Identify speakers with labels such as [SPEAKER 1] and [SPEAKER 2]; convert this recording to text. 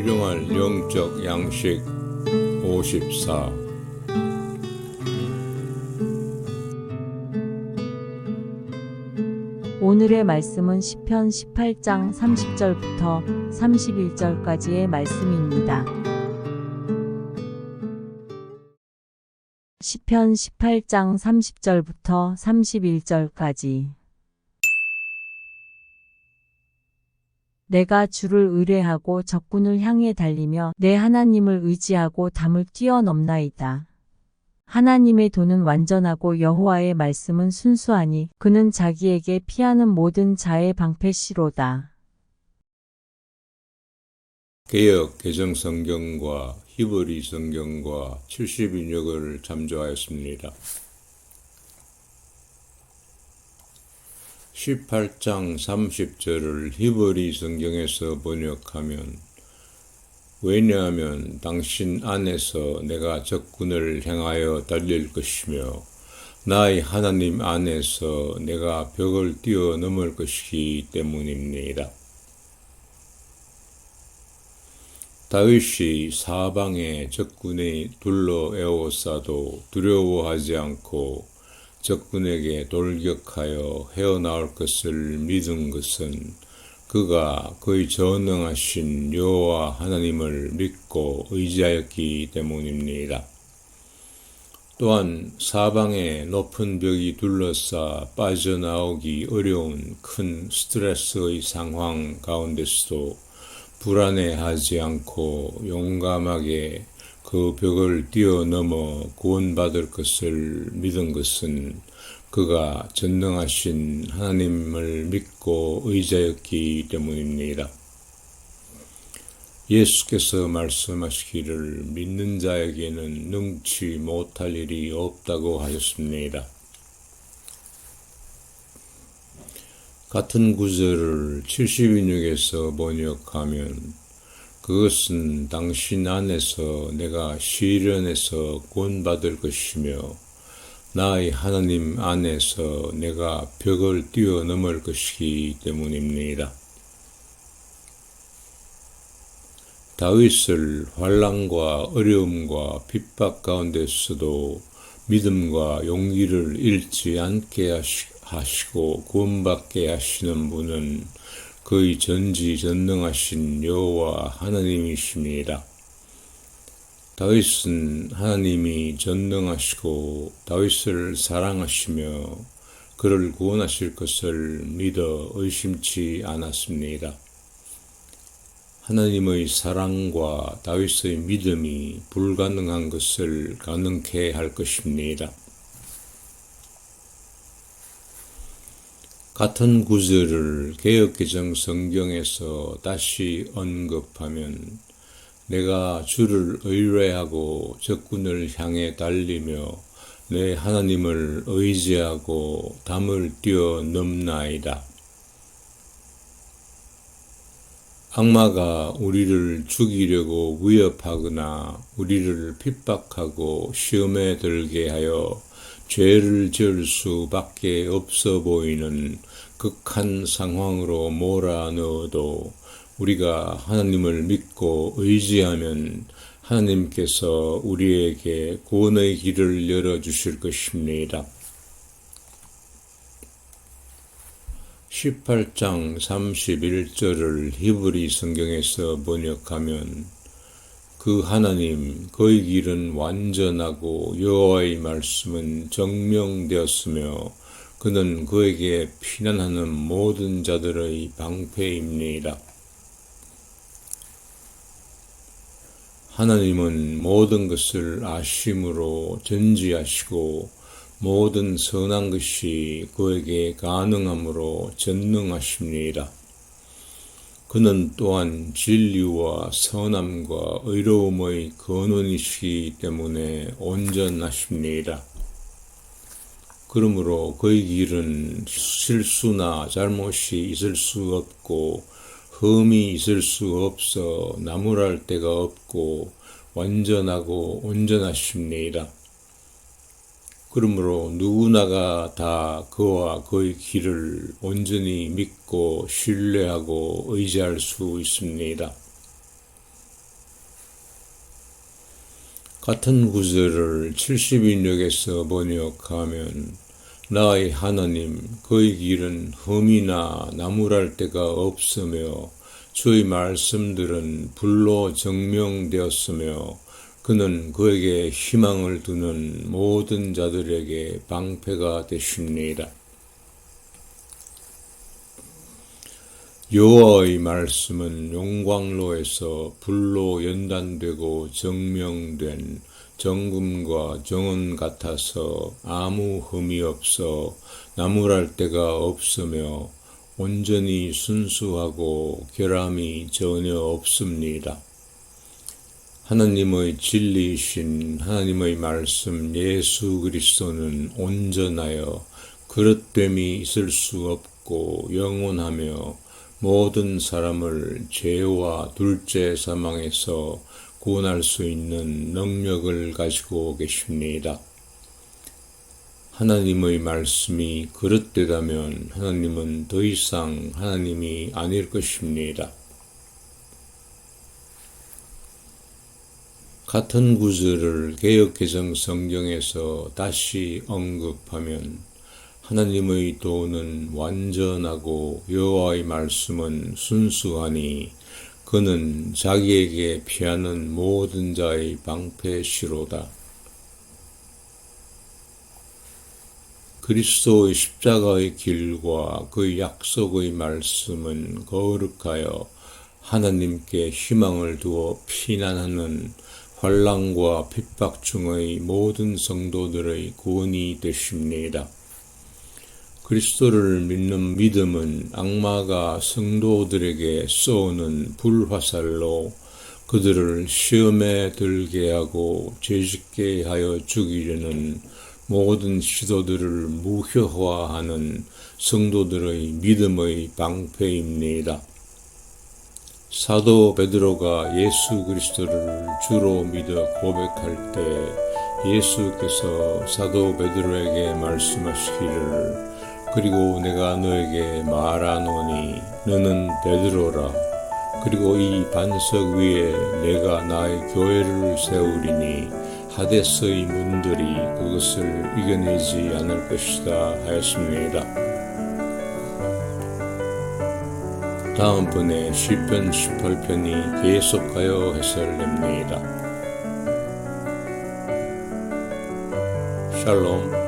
[SPEAKER 1] 일용할 영적 양식 54
[SPEAKER 2] 오늘의 말씀은 시편 18장 30절부터 31절까지의 말씀입니다. 시편 18장 30절부터 31절까지 내가 주를 의뢰하고 적군을 향해 달리며 내 하나님을 의지하고 담을 뛰어넘나이다. 하나님의 도는 완전하고 여호와의 말씀은 순수하니 그는 자기에게 피하는 모든 자의 방패시로다.
[SPEAKER 1] 개혁 개정 성경과 히브리 성경과 70인역을 참조하였습니다. 18장 30절을 히브리 성경에서 번역하면 왜냐하면 당신 안에서 내가 적군을 향하여 달릴 것이며 나의 하나님 안에서 내가 벽을 뛰어넘을 것이기 때문입니다. 다윗이 사방에 적군이 둘러 에워싸도 두려워하지 않고 적군에게 돌격하여 헤어나올 것을 믿은 것은 그가 그의 전능하신 여호와 하나님을 믿고 의지하였기 때문입니다. 또한 사방에 높은 벽이 둘러싸 빠져나오기 어려운 큰 스트레스의 상황 가운데서도 불안해하지 않고 용감하게 그 벽을 뛰어넘어 구원받을 것을 믿은 것은 그가 전능하신 하나님을 믿고 의지하였기 때문입니다. 예수께서 말씀하시기를 믿는 자에게는 능치 못할 일이 없다고 하셨습니다. 같은 구절을 70인역에서 번역하면 그것은 당신 안에서 내가 시련에서 구원받을 것이며 나의 하나님 안에서 내가 벽을 뛰어넘을 것이기 때문입니다. 다윗을 환란과 어려움과 핍박 가운데서도 믿음과 용기를 잃지 않게 하시고 구원받게 하시는 분은 그의 전지 전능하신 여호와 하나님이십니다. 다윗은 하나님이 전능하시고 다윗을 사랑하시며 그를 구원하실 것을 믿어 의심치 않았습니다. 하나님의 사랑과 다윗의 믿음이 불가능한 것을 가능케 할 것입니다. 같은 구절을 개혁개정 성경에서 다시 언급하면 내가 주를 의뢰하고 적군을 향해 달리며 내 하나님을 의지하고 담을 뛰어넘나이다. 악마가 우리를 죽이려고 위협하거나 우리를 핍박하고 시험에 들게 하여 죄를 지을 수밖에 없어 보이는 극한 상황으로 몰아넣어도 우리가 하나님을 믿고 의지하면 하나님께서 우리에게 구원의 길을 열어주실 것입니다. 18장 31절을 히브리 성경에서 번역하면 그 하나님 그의 길은 완전하고 여호와의 말씀은 정명되었으며 그는 그에게 피난하는 모든 자들의 방패입니다. 하나님은 모든 것을 아심으로 전지하시고 모든 선한 것이 그에게 가능함으로 전능하십니다. 그는 또한 진리와 선함과 의로움의 근원이시기 때문에 온전하십니다. 그러므로 그의 길은 실수나 잘못이 있을 수 없고 흠이 있을 수 없어 나무랄 데가 없고 완전하고 온전하십니다. 그러므로 누구나가 다 그와 그의 길을 온전히 믿고 신뢰하고 의지할 수 있습니다. 같은 구절을 70인역에서 번역하면 나의 하나님 그의 길은 흠이나 나무랄 데가 없으며 주의 말씀들은 불로 증명되었으며 그는 그에게 희망을 두는 모든 자들에게 방패가 되십니다. 여호와의 말씀은 용광로에서 불로 연단되고 증명된 정금과 정은 같아서 아무 흠이 없어 나무랄 데가 없으며 온전히 순수하고 결함이 전혀 없습니다. 하나님의 진리이신 하나님의 말씀 예수 그리스도는 온전하여 그릇됨이 있을 수 없고 영원하며 모든 사람을 죄와 둘째 사망에서 구원할 수 있는 능력을 가지고 계십니다. 하나님의 말씀이 그릇되다면 하나님은 더 이상 하나님이 아닐 것입니다. 같은 구절을 개혁개정 성경에서 다시 언급하면 하나님의 도는 완전하고 여호와의 말씀은 순수하니 그는 자기에게 피하는 모든 자의 방패시로다. 그리스도의 십자가의 길과 그 약속의 말씀은 거룩하여 하나님께 희망을 두어 피난하는 환란과 핍박 중의 모든 성도들의 구원이 되십니다. 그리스도를 믿는 믿음은 악마가 성도들에게 쏘는 불화살로 그들을 시험에 들게 하고 죄짓게 하여 죽이려는 모든 시도들을 무효화하는 성도들의 믿음의 방패입니다. 사도 베드로가 예수 그리스도를 주로 믿어 고백할 때 예수께서 사도 베드로에게 말씀하시기를 그리고 내가 너에게 말하노니 너는 베드로라 그리고 이 반석 위에 내가 나의 교회를 세우리니 하데스의 문들이 그것을 이겨내지 않을 것이다 하였습니다. 다음번에 시편 18편이 계속하여 해설됩니다. 샬롬